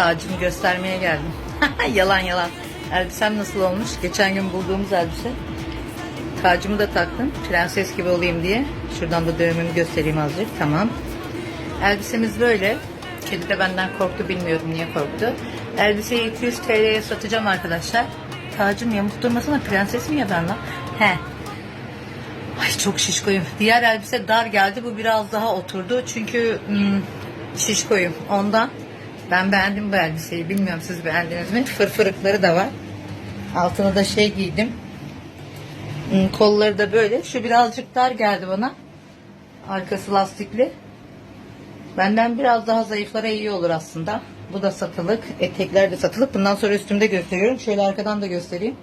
tacımı göstermeye geldim. yalan yalan. Elbisem nasıl olmuş? Geçen gün bulduğumuz elbise. Tacımı da taktım. Prenses gibi olayım diye. Şuradan da dövmemi göstereyim azıcık. Tamam. Elbisemiz böyle. Kedi de benden korktu. Bilmiyorum niye korktu. Elbiseyi 200 TL'ye satacağım arkadaşlar. Tacım yamuk durmasına prenses mi ya ben lan? He. Ay çok şişkoyum. Diğer elbise dar geldi. Bu biraz daha oturdu. Çünkü hmm, şişkoyum. Ondan ben beğendim bu elbiseyi. Bilmiyorum siz beğendiniz mi? Fırfırıkları da var. Altına da şey giydim. Hmm, kolları da böyle. Şu birazcık dar geldi bana. Arkası lastikli. Benden biraz daha zayıflara iyi olur aslında. Bu da satılık. Etekler de satılık. Bundan sonra üstümde gösteriyorum. Şöyle arkadan da göstereyim.